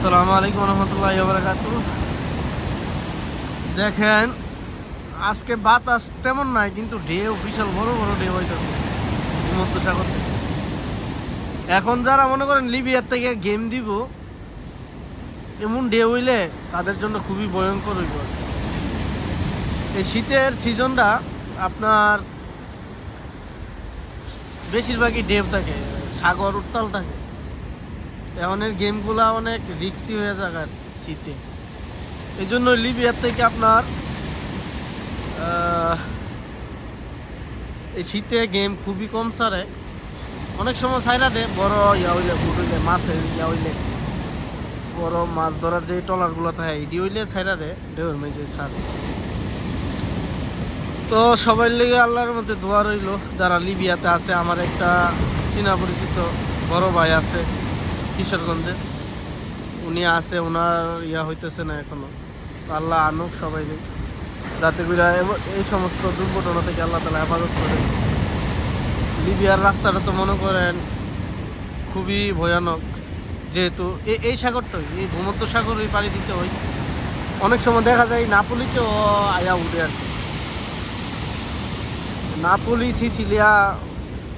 আসসালামু আলাইকুম রহমতুল্লাহ বারাকাতু দেখেন, আজকে বাতাস তেমন নাই, কিন্তু ঢেউ, বিশাল বড় বড় ঢেউ হইতেছে। ভূমধ্য সাগর এখন যারা মনে করেন লিবিয়ার থেকে গেম দিব, এমন ঢেউ হইলে তাদের জন্য খুবই ভয়ঙ্কর হইব। এই শীতের সিজনটা আপনার বেশিরভাগই ঢেউ থাকে, সাগর উত্তাল থাকে। এখনের গেমগুলো অনেক রিক্সি হয়ে যায় আর শীতে। এই জন্য লিবিয়ার থেকে আপনার এই শীতে গেম খুবই কম সারে অনেক সময় সাইরা দে বড় ইয়া হইলে বুট হইলে মাছের ইয়া হইলে। বড় মাছ ধরার যে ট্রলারগুলো থাকে এটি হইলে সাইরা দে ঢেউর মেঝে সার তো সবাই লেগে আল্লাহর মধ্যে দোয়া রইল, যারা লিবিয়াতে আছে, আমার একটা চীনা পরিচিত বড় ভাই আছে। কিশোরগঞ্জে। উনি আছে, ওনার ইয়া হইতেছে না এখনও। আল্লাহ আনুক সবাই যাতে করে এই সমস্ত দুর্ঘটনা থেকে আল্লাহ তালা হেফাজত করে। লিবিয়ার রাস্তাটা তো মনে করেন খুবই ভয়ানক। যেহেতু এই এই সাগরটাই, এই ভূমধ্য সাগরই পাড়ি দিতে হয়। অনেক সময় দেখা যায় নাপলিতেও আয়া উঠে আর কি। নাপলি, সিসিলিয়া,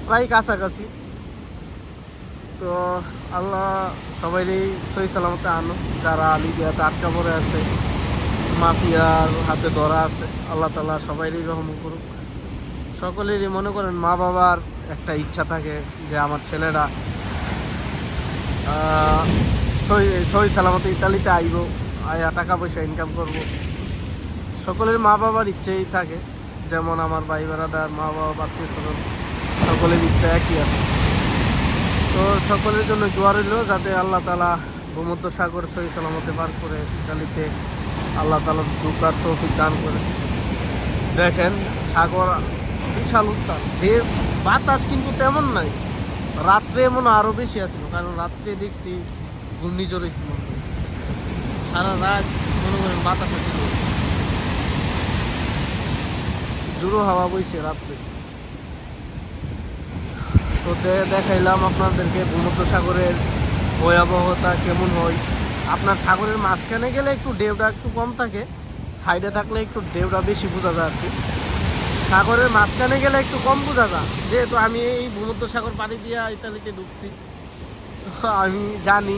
প্রায় কাছাকাছি। তো আল্লাহ সবাইরই সই সালামতে আনো যারা লিবিয়াতে আটকা পড়ে আছে, মাফিয়ার হাতে ধরা আছে, আল্লাহ তালা সবাইরই রহম করুক। সকলেরই মনে করেন মা বাবার একটা ইচ্ছা থাকে যে আমার ছেলেরা সই সই সালামতে ইতালিতে আইব, আয়া টাকা পয়সা ইনকাম করব। সকলের মা বাবার ইচ্ছেই থাকে। যেমন আমার ভাই বেড়াদার মা বাবা আত্মীয় স্বজন সকলের ইচ্ছা একই আছে। তো সকলের জন্য দোয়া রইল যাতে আল্লাহ তালা ভূমধ্য সাগর সহি সালামতে পার করে ইতালিতে আল্লাহ তালা ঢুকার তৌফিক দান করে। দেখেন, সাগর বিশাল উত্তাল। যে বাতাস কিন্তু তেমন নাই। রাত্রে এমন আরও বেশি আছিল কারণ রাত্রে দেখছি ঘূর্ণিঝড় হয়েছিল। সারা রাত মনে করেন বাতাস ছিল জোরো হাওয়া বইছে রাত্রে। তো দেখাইলাম আপনাদেরকে ভূমধ্য সাগরের ভয়াবহতা কেমন হয়। আপনার সাগরের মাঝখানে গেলে একটু ডেউটা একটু কম থাকে, সাইডে থাকলে একটু ঢেউটা বেশি বোঝা যায় আর কি। সাগরের মাঝখানে গেলে একটু কম বোঝা যায়। যেহেতু আমি এই ভূমধ্য সাগর পাড়ি দিয়ে ইতালিতে ঢুকছি, আমি জানি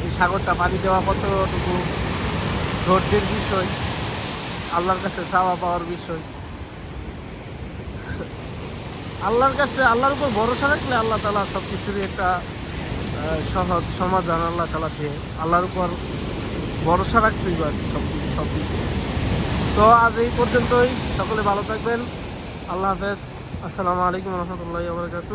এই সাগরটা পাড়ি দেওয়া কতটুকু ধৈর্যের বিষয়, আল্লাহর কাছে চাওয়া পাওয়ার বিষয়। আল্লাহর কাছে, আল্লাহর উপর ভরসা রাখলে আল্লাহ তালা সব কিছুরই একটা সহজ সমাধান আল্লাহ তালা দিয়ে আল্লাহর উপর ভরসা রাখতেই পারি সব সব কিছু তো আজ এই পর্যন্তই। সকলে ভালো থাকবেন। আল্লাহ হাফেজ। আসসালামু আলাইকুম রহমতুল্লাহ বরকাতু